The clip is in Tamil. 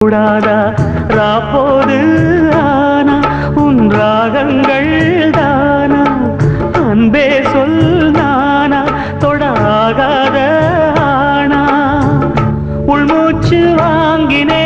கூடாதா? ராப்போது ஆனா உன் ராகங்கள் தானா? அன்பே சொல் நானா தொடாகாத ஆனா? உள்மூச்சு வாங்கினே